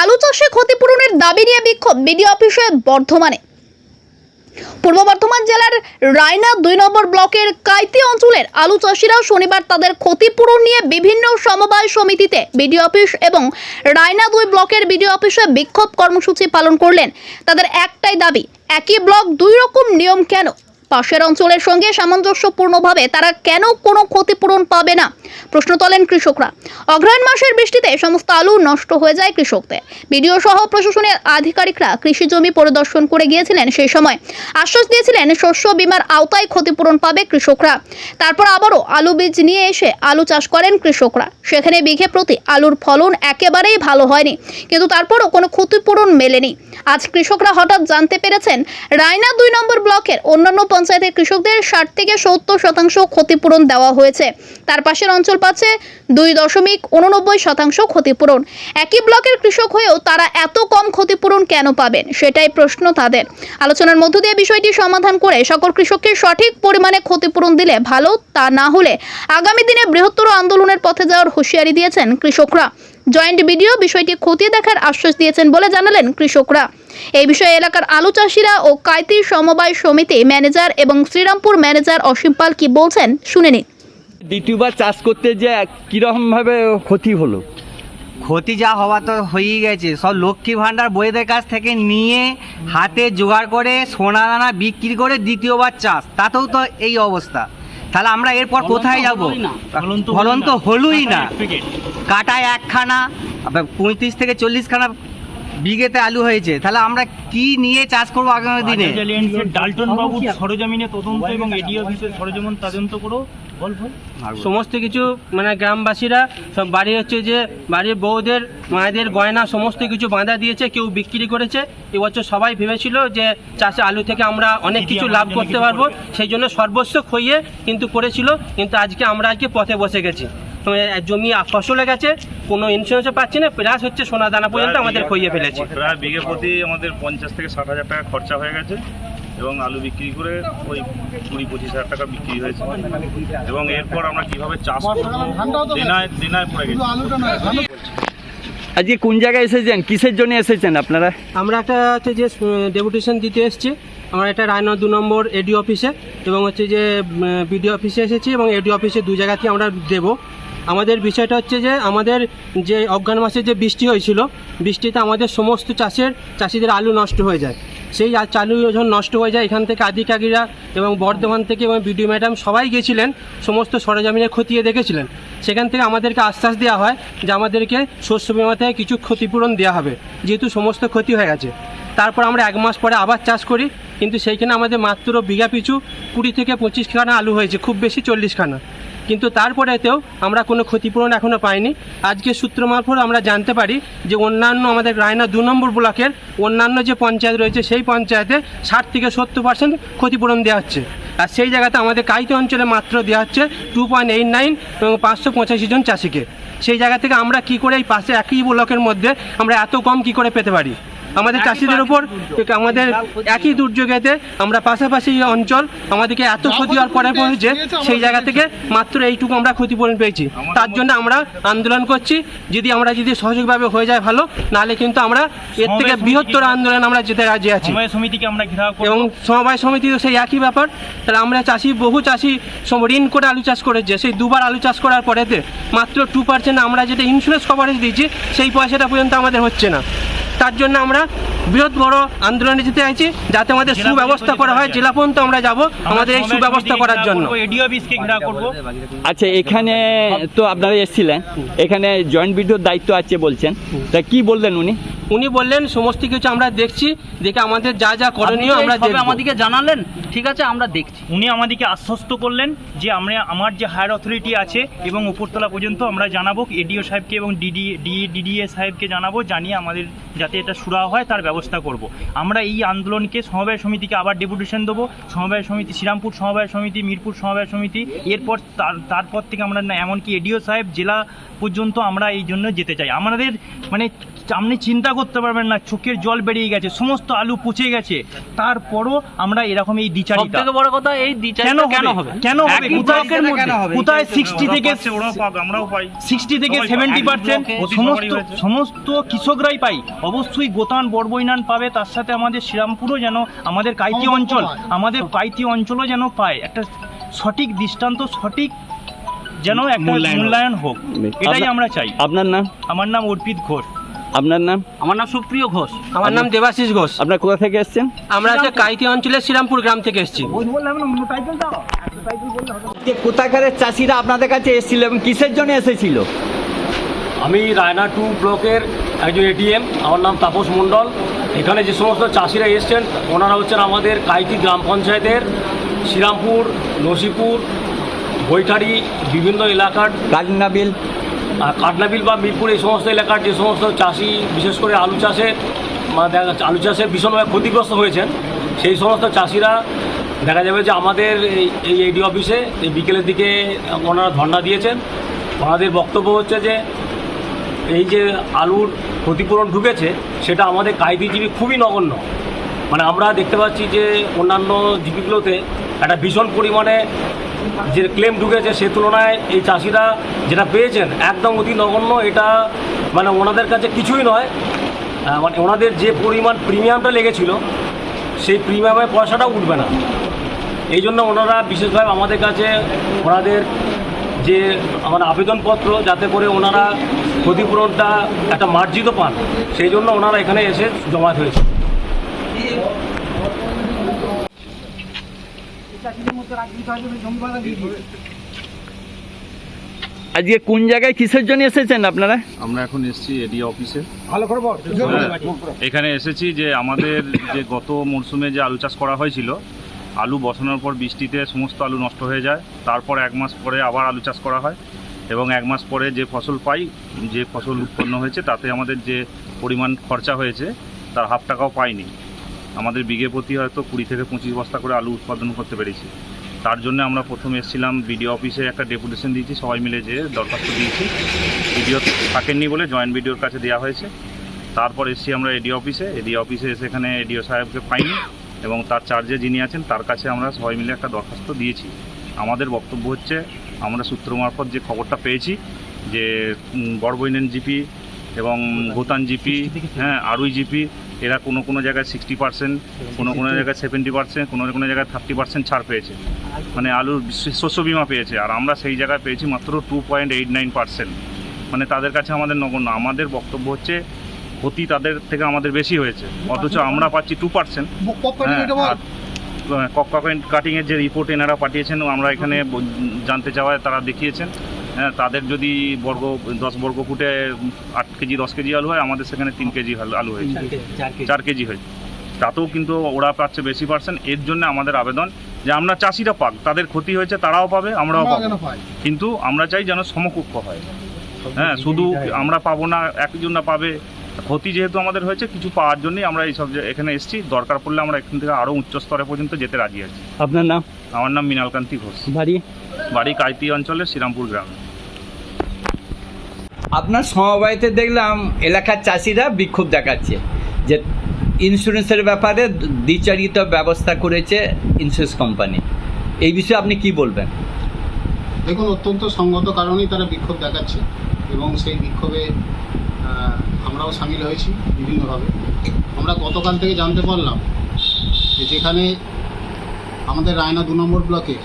আলু চাষে ক্ষতিপূরণের দাবি নিয়ে বিক্ষোভ বিডিও অফিসে বর্ধমানে। পূর্ব বর্ধমান জেলার রায়না দুই নম্বর ব্লকের কাইতি অঞ্চলের আলু চাষিরা শনিবার তাদের ক্ষতিপূরণ নিয়ে বিভিন্ন সমবায় সমিতিতে বিডিও অফিস এবং রায়না দুই ব্লকের বিডিও অফিসে বিক্ষোভ কর্মসূচি পালন করলেন। তাদের একটাই দাবি, একই ব্লক দুই রকম নিয়ম কেন? পাশের অঞ্চলের সঙ্গে সামঞ্জস্যপূর্ণভাবে তারা কেন কোনো ক্ষতিপূরণ পাবে না? প্রশ্ন তোলেন কৃষকরা। অগ্রহায়ণ মাসের বৃষ্টিতে সমস্ত আলু নষ্ট হয়ে যায় কৃষকদের। বিডিও সহ প্রশাসনের আধিকারিকরা কৃষি জমি পরিদর্শন করে গিয়েছিলেন সেই সময়। আশ্বাস দিয়েছিলেন শস্য বিমার আওতায় ক্ষতিপূরণ পাবে কৃষকরা। তারপর আবারও আলু বীজ নিয়ে এসে আলু চাষ করেন কৃষকরা। সেখানে বিঘে প্রতি আলুর ফলন একেবারেই ভালো হয়নি। কিন্তু তারপরও কোনো ক্ষতিপূরণ মেলেনি। আজ কৃষকরা হঠাৎ জানতে পেরেছেন, রায়না দুই নম্বর ব্লকের অন্যান্য পঞ্চায়েতের কৃষকদের ষাট থেকে সত্তর শতাংশ ক্ষতিপূরণ দেওয়া হয়েছে। তার পাশের অঞ্চল পাচ্ছে দুই দশমিক উননব্বই শতাংশ ক্ষতিপূরণ। একই ব্লকের কৃষক হয়েও তারা এত কম ক্ষতিপূরণ কেন পাবেন? সেটাই প্রশ্ন তাদের। আলোচনার মধ্য দিয়ে বিষয়টি সমাধান করে সকল কৃষককে সঠিক পরিমাণে ক্ষতিপূরণ দিলে ভালো, তা না হলে আগামী দিনে বৃহত্তর আন্দোলনের পথে যাওয়ার হুঁশিয়ারি দিয়েছেন কৃষকরা। জয়েন্ট ভিডিও বিষয়টি খতিয়ে দেখার আশ্বাস দিয়েছেন বলে জানালেন কৃষকরা। এই বিষয়ে এলাকার আলু চাষিরা ও কাইতির সমবায় সমিতি ম্যানেজার এবং শ্রীরামপুর ম্যানেজার অসীম পাল কি বলছেন শুনে নিন। দ্বিতীয়বার চাষ করতে যে কীরকমভাবে ক্ষতি হলো? ক্ষতি যা হওয়া তো হয়েই গেছে। সব লক্ষ্মী ভাণ্ডার বইদের কাছ থেকে নিয়ে হাতে জোগাড় করে সোনা দানা বিক্রি করে দ্বিতীয়বার চাষ। তাতেও তো এই অবস্থা। তাহলে আমরা এরপর কোথায় যাব? ফলন তো হলোই না। কাটায় একখানা পঁয়ত্রিশ থেকে চল্লিশখানা বিঘেতে আলু হয়েছে। তাহলে আমরা কি নিয়ে চাষ করব আগামী দিনে? ডালটন বাবুর সরজমিনে তদন্ত এবং এডিও অফিসের সরজমিন তদন্ত করো। সমস্ত কিছু মানে গ্রামবাসীরা সব বাড়ি হচ্ছে যে বাড়ির বউদের মায়েদের গয়না সমস্ত কিছু বাঁধা দিয়েছে কেউ বিক্রি করেছে। এবছর সবাই ভেবেছিল যে চাষে আলু থেকে আমরা অনেক কিছু লাভ করতে পারব। সেই জন্য সর্বস্ব খইয়ে কিন্তু করেছিল কিন্তু আজকে আমরা আজকে পথে বসে গেছি। জমি ফসলে গেছে কোনো ইন্স্যুরেন্সও পাচ্ছি না প্লাস হচ্ছে সোনা দানা পর্যন্ত আমাদের খইয়ে ফেলেছে। প্রায় বিঘে প্রতি আমাদের পঞ্চাশ থেকে ষাট হাজার টাকা খরচা হয়ে গেছে। এবং আলু বিক্রি করে ওই কুড়ি পঁচিশ হাজার টাকা বিক্রি হয়েছে। এবং এরপর আমরা কীভাবে চাষ করব দিনায় দিনায় পড়ে গেছি। আজকে কোন জায়গায় এসেছেন? কিসের জন্য এসেছেন আপনারা? আমরা একটা হচ্ছে যে ডেপুটেশন দিতে এসেছি। আমরা এটা রায়না দু নম্বর এডি অফিসে এবং হচ্ছে যে বিডিও অফিসে এসেছি এবং এডি অফিসে দু জায়গাতেই আমরা দেব। আমাদের বিষয়টা হচ্ছে যে আমাদের যে অজ্ঞান মাসে যে বৃষ্টি হয়েছিল, বৃষ্টিতে আমাদের সমস্ত চাষের, চাষিদের আলু নষ্ট হয়ে যায়। সেই চালু যখন নষ্ট হয়ে যায়। এখান থেকে আধিকারিকরা এবং বর্ধমান থেকে এবং বিডিও ম্যাডাম সবাই গেছিলেন, সমস্ত সরজমিনে খতিয়ে দেখেছিলেন। সেখান থেকে আমাদেরকে আশ্বাস দেওয়া হয় যে আমাদেরকে শস্য বিমা থেকে কিছু ক্ষতিপূরণ দেওয়া হবে, যেহেতু সমস্ত ক্ষতি হয়ে গেছে। তারপর আমরা এক মাস পরে আবার চাষ করি, কিন্তু সেইখানে আমাদের মাত্র বিঘা পিছু কুড়ি থেকে পঁচিশ খানা আলু হয়েছে, খুব বেশি চল্লিশ খানা কিন্তু তারপরেতেও আমরা কোনো ক্ষতিপূরণ এখনও পাইনি। আজকে সূত্র মারফত আমরা জানতে পারি যে অন্যান্য আমাদের রায়না দু নম্বর ব্লকের অন্যান্য যে পঞ্চায়েত রয়েছে, সেই পঞ্চায়েতে ষাট থেকে সত্তর পার্সেন্ট ক্ষতিপূরণ দেওয়া হচ্ছে। আর সেই জায়গাতে আমাদের কাইতে অঞ্চলে মাত্র দেওয়া হচ্ছে টু পয়েন্ট এইট নাইন এবং পাঁচশো পঁচাশি জন চাষিকে। সেই জায়গা থেকে আমরা কি করে এই পাশে একই ব্লকের মধ্যে আমরা এত কম কি করে পেতে পারি? আমাদের চাষিদের উপর আমাদের একই দুর্যোগেতে আমরা পাশাপাশি অঞ্চল আমাদেরকে এত ক্ষতি হওয়ার পরে পড়েছে সেই জায়গা থেকে মাত্র এইটুকু আমরা ক্ষতিপূরণ পেয়েছি। তার জন্য আমরা আন্দোলন করছি। যদি আমরা যদি সহযোগভাবে হয়ে যায় ভালো নাহলে কিন্তু আমরা এর থেকে বৃহত্তর আন্দোলন আমরা যেতে রাজি আছি। এবং সমবায় সমিতিও সেই একই ব্যাপার। তাহলে আমরা চাষি বহু চাষি ঋণ করে আলু চাষ করেছে। সেই দুবার আলু চাষ করার পরেতে মাত্র টু পার্সেন্ট আমরা যেটা ইন্স্যুরেন্স কভারেজ দিয়েছি সেই পয়সাটা পর্যন্ত আমাদের হচ্ছে না। তার জন্য আমরা বৃহৎ বড় আন্দোলনে যেতে চাইছি যাতে আমাদের সুব্যবস্থা করা হয় জেলা পর্যন্ত আমরা যাব আমাদের এই সুব্যবস্থা করার জন্য। আচ্ছা এখানে তো আপনারা এসেছিলেন এখানে জয়েন্ট বিদ্যুৎ দায়িত্ব আছে বলছেন তা কি বললেন উনি? উনি বললেন সমস্ত কিছু আমরা দেখছি দেখে আমাদের যা যা করণীয় আমরা দেখব। আমাদেরকে জানালেন ঠিক আছে আমরা দেখছি। উনি আমাদেরকে আশ্বস্ত করলেন যে আমরা আমার যে হায়ার অথরিটি আছে এবং উপরতলা পর্যন্ত আমরা জানাব এডিও সাহেবকে এবং ডিডি ডিডিএ সাহেবকে জানাব জানিয়ে আমাদের যাতে এটা সুরা হয় তার ব্যবস্থা করব। আমরা এই আন্দোলনকে সমবায় সমিতিকে আবার ডেপুটেশন দেবো সমবায় সমিতি শ্রীরামপুর সমবায় সমিতি মিরপুর সমবায় সমিতি এরপর তার তারপর থেকে আমরা না এমনকি এডিও সাহেব জেলা পর্যন্ত আমরা এই জন্য যেতে চাই। আমাদের মানে আপনি চিন্তা করতে পারবেন না চোখের জল বেরিয়ে গেছে সমস্ত আলু পচে গেছে। তারপরও আমরা এরকম এই দ্বিচারিতা থেকে বড় কথা এই দ্বিচারিতা কেন কেন হবে? কেন হবে? কোথায় মধ্যে কোথায় সিক্সটি ওরা থেকে আমরাও পাই। সিক্সটি থেকে সবাই পায়। সেভেন্টি এক পার্সেন্ট সমস্ত সমস্ত কৃষকরাই পাই। অবশ্যই গোতান বড়বইনান পাবে তার সাথে আমাদের শ্রীরামপুরও যেন আমাদের কাইতি অঞ্চল আমাদের কাইতি অঞ্চলও যেন পায়। একটা সঠিক দৃষ্টান্ত সঠিক যেন একটা মূল্যায়ন হোক। এটাই আপনার- আমরা চাই। আপনার নাম? আমার নাম অর্পিত ঘোষ। আপনার নাম? আমার নাম সুপ্রিয় ঘোষ। আমার নাম দেবাশিস ঘোষ। আপনার কোথা থেকে এসছেন? আমরা হচ্ছে কাইতি অঞ্চলের শ্রীরামপুর গ্রাম থেকে এসেছি। কোথাকারের চাষিরা আপনাদের কাছে এসেছিল এবং কিসের জন্য এসেছিল? আমি রায়না টু ব্লকের একজন এটিএম আমার নাম তাপস মণ্ডল। এখানে যে সমস্ত চাষিরা এসছেন ওনারা হচ্ছেন আমাদের কাইতি গ্রাম পঞ্চায়েতের শ্রীরামপুর নসিপুর বৈঠারি বিভিন্ন এলাকার কালিনাবিল কাটনাবিল বা মিরপুর এই সমস্ত এলাকার যে সমস্ত চাষি, বিশেষ করে আলু চাষে মানে দেখা যাচ্ছে আলু চাষে ভীষণভাবে ক্ষতিগ্রস্ত হয়েছেন। সেই সমস্ত চাষিরা দেখা যাবে যে আমাদের এই- এই এডি অফিসে এই বিকেলের দিকে ওনারা ধর্ণা দিয়েছেন। ওনাদের বক্তব্য হচ্ছে যে এই যে আলুর ক্ষতিপূরণ ঢুকেছে, সেটা আমাদের কায়দিজীবী খুবই নগণ্য। মানে আমরা দেখতে পাচ্ছি যে অন্যান্য জীবীগুলোতে একটা ভীষণ পরিমাণে যে ক্লেম ঢুকেছে সে তুলনায় এই চাষিরা যেটা পেয়েছেন একদম অতি নগণ্য, এটা মানে ওনাদের কাছে কিছুই নয়। মানে ওনাদের যে পরিমাণ প্রিমিয়ামটা লেগেছিল, সেই প্রিমিয়ামের পয়সাটাও উঠবে না। এই জন্য ওনারা বিশেষভাবে আমাদের কাছে ওনাদের যে আমার আবেদনপত্র, যাতে করে ওনারা ক্ষতিপূরণটা একটা মার্জিত পান, সেই জন্য ওনারা এখানে এসে জমা হয়েছে। আজকে কোন জায়গায় কিসের জন্য এসেছেন আপনারা? আমরা এখন এসেছি এডি অফিসে। এখানে এসেছি যে আমাদের যে গত মরশুমে যে আলু চাষ করা হয়েছিল আলু বসানোর পর বৃষ্টিতে সমস্ত আলু নষ্ট হয়ে যায়। তারপর এক মাস পরে আবার আলু চাষ করা হয় এবং এক মাস পরে যে ফসল পাই যে ফসল উৎপন্ন হয়েছে তাতে আমাদের যে পরিমাণ খরচা হয়েছে তার হাফ টাকাও পাইনি। আমাদের বিঘে প্রতি হয়তো কুড়ি থেকে পঁচিশ বস্তা করে আলু উৎপাদন করতে পেরেছি। তার জন্য আমরা প্রথম এসেছিলাম বিডিও অফিসে একটা ডেপুটেশন দিয়েছি সবাই মিলে যে দরখাস্ত দিয়েছি। বিডিও থাকেননি বলে জয়েন্ট বিডিওর কাছে দেওয়া হয়েছে। তারপর এসেছি আমরা এডিও অফিসে। এডিও অফিসে এসে এখানে এডিও সাহেবকে পাইনি এবং তার চার্জে যিনি আছেন তার কাছে আমরা সবাই মিলে একটা দরখাস্ত দিয়েছি। আমাদের বক্তব্য হচ্ছে আমরা সূত্র মারফত যে খবরটা পেয়েছি যে উম, বড়বইনেন জিপি এবং ভুতান জিপি হ্যাঁ আরুই জিপি এরা কোনো কোনো জায়গায় সিক্সটি পার্সেন্ট কোনো কোনো জায়গায় সেভেন্টি পার্সেন্ট কোনো কোনো জায়গায় থার্টি পার্সেন্ট ছাড় পেয়েছে। মানে আলুর শস্য বিমা পেয়েছে। আর আমরা সেই জায়গায় পেয়েছি মাত্র two point eight nine percent মানে তাদের কাছে আমাদের নগণ্য। আমাদের বক্তব্য হচ্ছে ক্ষতি তাদের থেকে আমাদের বেশি হয়েছে। অথচ আমরা পাচ্ছি টু পার্সেন্ট কাটিংয়ের যে রিপোর্ট এনারা পাঠিয়েছেন আমরা এখানে জানতে চাওয়ায় তারা দেখিয়েছেন। হ্যাঁ তাদের যদি বর্গ দশ বর্গ ফুটে আট কেজি দশ কেজি আলু হয় আমাদের সেখানে তিন কেজি আলু- হয়েছে। চার কেজি হয়েছে। তাতেও কিন্তু ওরা পাচ্ছে বেশি পার্সেন্ট এর জন্য আমাদের আবেদন যে আমরা চাষিরা পাক তাদের ক্ষতি হয়েছে তারাও পাবে আমরাও পাবো। কিন্তু আমরা চাই যেন সমকক্ষ হয়। হ্যাঁ শুধু আমরা পাবো না একজন না পাবে। ক্ষতি যেহেতু আমাদের হয়েছে কিছু পাওয়ার জন্যই আমরা এইসব যে- এখানে এসেছি। দরকার পড়লে আমরা এখান থেকে আরও উচ্চ স্তরে পর্যন্ত যেতে রাজি আছি। আপনার নাম? আমার নাম মৃণালকান্তি ঘোষ। বাড়ি? বাড়ি কাইতি অঞ্চলের শ্রীরামপুর গ্রামে। আপনার সমবায়তে দেখলাম এলাকার চাষিরা বিক্ষোভ দেখাচ্ছে যে ইন্স্যুরেন্সের ব্যাপারে দ্বিচারিত ব্যবস্থা করেছে ইন্স্যুরেন্স কোম্পানি এই বিষয়ে আপনি কি বলবেন? দেখুন, অত্যন্ত সঙ্গত কারণেই তারা বিক্ষোভ দেখাচ্ছে এবং সেই বিক্ষোভে আমরাও সামিল হয়েছি বিভিন্নভাবে। আমরা গতকাল থেকে জানতে পারলাম যে যেখানে আমাদের রায়না দু নম্বর ব্লকে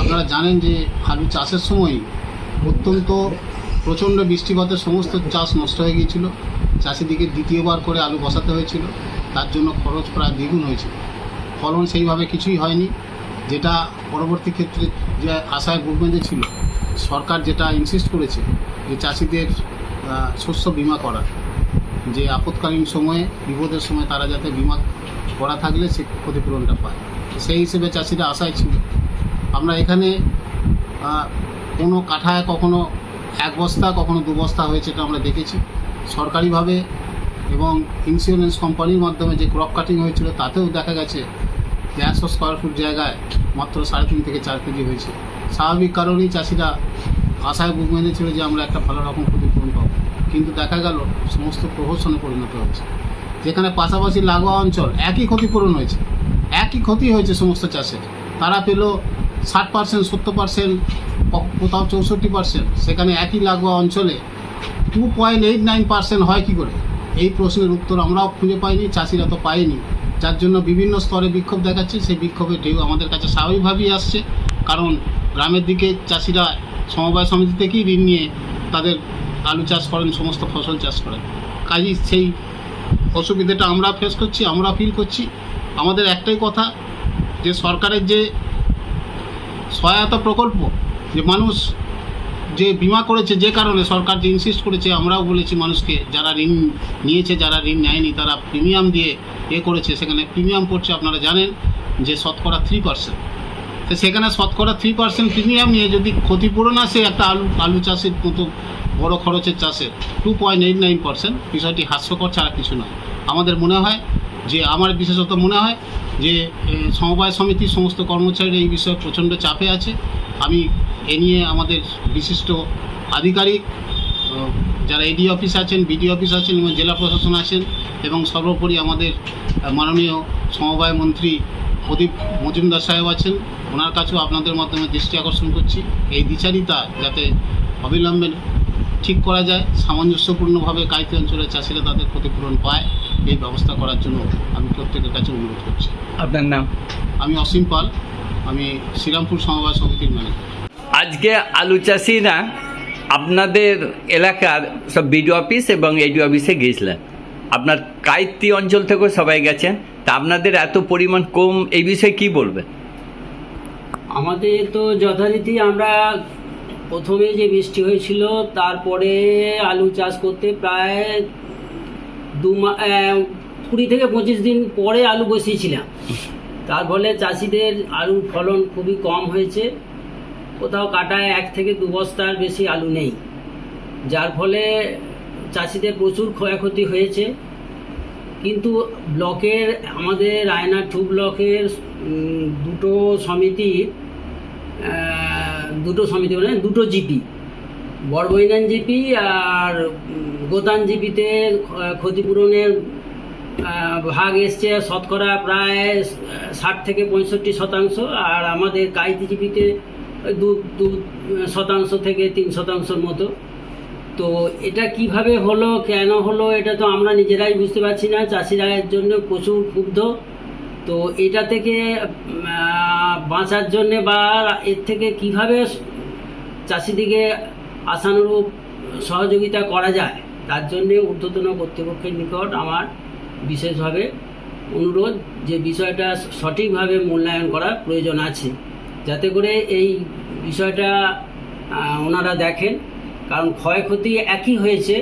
আপনারা জানেন যে আলু চাষের সময় অত্যন্ত প্রচণ্ড বৃষ্টিপাতে সমস্ত চাষ নষ্ট হয়ে গিয়েছিল। চাষিদিকে দ্বিতীয়বার করে আলু বসাতে হয়েছিল। তার জন্য খরচ প্রায় দ্বিগুণ হয়েছিল। ফলন সেইভাবে কিছুই হয়নি। যেটা পরবর্তী ক্ষেত্রে যে আশায় মুভমেন্টে ছিল সরকার যেটা ইনসিস্ট করেছে যে চাষিদের শস্য বিমা করার। যে আপৎকালীন সময়ে, বিপদের সময় তারা যাতে বিমা করা থাকলে সে ক্ষতিপূরণটা পায়। সেই হিসেবে চাষিরা আশায় ছিল। আমরা এখানে কোনো কাঠায় কখনো এক বস্তা, কখনো দু বস্তা হয়েছে এটা আমরা দেখেছি। সরকারিভাবে এবং ইন্স্যুরেন্স কোম্পানির মাধ্যমে যে ক্রপ কাটিং হয়েছিল, তাতেও দেখা গেছে যে একশো স্কোয়ার ফুট জায়গায় মাত্র সাড়ে তিন থেকে চার কেজি হয়েছে। স্বাভাবিক কারণেই চাষিরা আশায় বুক বেঁধেছিল যে আমরা একটা ভালো রকম ক্ষতিপূরণ পাবো। কিন্তু দেখা গেল সমস্ত প্রহসনে পরিণত হয়েছে। যেখানে পাশাপাশি লাগোয়া অঞ্চল একই ক্ষতিপূরণ হয়েছে। একই ক্ষতি হয়েছে সমস্ত চাষের। তারা পেল ষাট পার্সেন্ট সত্তর পার্সেন্ট কোথাও চৌষট্টি পার্সেন্ট সেখানে একই লাগোয়া অঞ্চলে two point eight nine percent হয় কী করে? এই প্রশ্নের উত্তর আমরাও খুঁজে পাইনি, চাষিরা তো পায়নি। যার জন্য বিভিন্ন স্তরে বিক্ষোভ দেখাচ্ছে, সেই বিক্ষোভের ঢেউ আমাদের কাছে স্বাভাবিকভাবেই আসছে। কারণ গ্রামের দিকে চাষিরা সমবায় সমিতি থেকেই ঋণ নিয়ে তাদের আলু চাষ করেন, সমস্ত ফসল চাষ করেন। কাজেই সেই অসুবিধাটা আমরা ফেস করছি, আমরা ফিল করছি। আমাদের একটাই কথা, যে সরকারের যে সহায়তা প্রকল্প যে মানুষ যে বিমা করেছে যে কারণে সরকার যে ইনসিস্ট করেছে, আমরাও বলেছি মানুষকে যারা ঋণ নিয়েছে, যারা ঋণ নেয়নি, তারা প্রিমিয়াম দিয়ে এ করেছে। সেখানে প্রিমিয়াম পড়ছে, আপনারা জানেন যে শতকরা থ্রি পার্সেন্ট তো সেখানে শতকরা থ্রি পার্সেন্ট প্রিমিয়াম নিয়ে যদি ক্ষতিপূরণ আসে একটা আলু আলু চাষের মতো বড় খরচের চাষে two point eight nine percent বিষয়টি হাস্যকর ছাড়া কিছু নয়। আমাদের মনে হয় যে আমার বিশেষত মনে হয় যে সমবায় সমিতির সমস্ত কর্মচারীরা এই বিষয়ে প্রচণ্ড চাপে আছে। আমি এ নিয়ে আমাদের বিশিষ্ট আধিকারিক যারা এডি অফিস আছেন বিডি অফিস আছেন এবং জেলা প্রশাসন আছেন এবং সর্বোপরি আমাদের মাননীয় সমবায় মন্ত্রী প্রদীপ মজুমদার সাহেব আছেন, ওনার কাছেও আপনাদের মাধ্যমে দৃষ্টি আকর্ষণ করছি। এই দ্বিচারিতা যাতে অবিলম্বে ঠিক করা যায়, সামঞ্জস্যপূর্ণভাবে কাইতে অঞ্চলের চাষিরা তাদের ক্ষতিপূরণ পায়। এই ব্যবস্থা করার জন্য আমি প্রত্যেকের কাছে অনুরোধ করছি। আপনার নাম? আমি অসীম পাল আমি শ্রীরামপুর সমবায় সমিতির ম্যানেজার আজকে আলু চাষিরা আপনাদের এলাকার সব বিডিও অফিস এবং এডিও অফিসে গিয়েছিলেন। আপনার কাইতি অঞ্চল থেকেও সবাই গেছেন। তা আপনাদের এত পরিমাণ কম এই বিষয়ে কি বলবেন আমাদের তো যথারীতি আমরা প্রথমে যে বৃষ্টি হয়েছিল তারপরে আলু চাষ করতে প্রায় দু কুড়ি থেকে পঁচিশ দিন পরে আলু বসিয়েছিলাম। তার ফলে চাষিদের আলুর ফলন খুবই কম হয়েছে। কোথাও কাটায় এক থেকে দু বস্তার বেশি আলু নেই। যার ফলে চাষিদের প্রচুর ক্ষয়ক্ষতি হয়েছে। কিন্তু ব্লকের, আমাদের রায়না টু ব্লকের দুটো সমিতি দুটো সমিতি মানে দুটো জিপি। বড়বৈনান জিপি আর গোতান জিপিতে ক্ষতিপূরণের ভাগ এসছে শতকরা প্রায় ষাট থেকে পঁয়ষট্টি শতাংশ আর আমাদের কাইতি জিপিতে দু দু শতাংশ থেকে তিন শতাংশের মতো। তো এটা কীভাবে হলো, কেন হলো, এটা তো আমরা নিজেরাই বুঝতে পারছি না, চাষিরা এর জন্য প্রচুর ক্ষুব্ধ। তো এটা থেকে বাঁচার জন্যে বা এর থেকে কীভাবে চাষিদিকে আশানুরূপ সহযোগিতা করা যায়, তার জন্যে ঊর্ধ্বতন কর্তৃপক্ষের নিকট আমার বিশেষভাবে অনুরোধ যে বিষয়টা সঠিকভাবে মূল্যায়ন করার প্রয়োজন আছে। যাতে করে এই বিষয়টা ওনারা দেখেন, কারণ ক্ষয়ক্ষতি একই হয়েছে,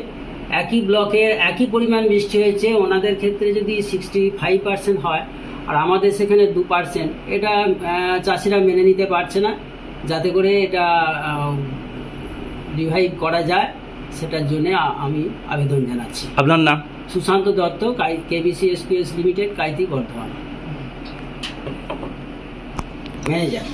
একই ব্লকে একই পরিমাণ বৃষ্টি হয়েছে, ওনাদের ক্ষেত্রে যদি সিক্সটি ফাইভ পার্সেন্ট হয়, আর আমাদের সেখানে দু পার্সেন্ট এটা চাষিরা মেনে নিতে পারছে না, যাতে করে এটা রিভাইভ করা যায় সেটার জন্য আমি আবেদন জানাচ্ছি। আপনার নাম? Sushanta Dutta KBC SPS limited Kaiti Bardhaman. Manager.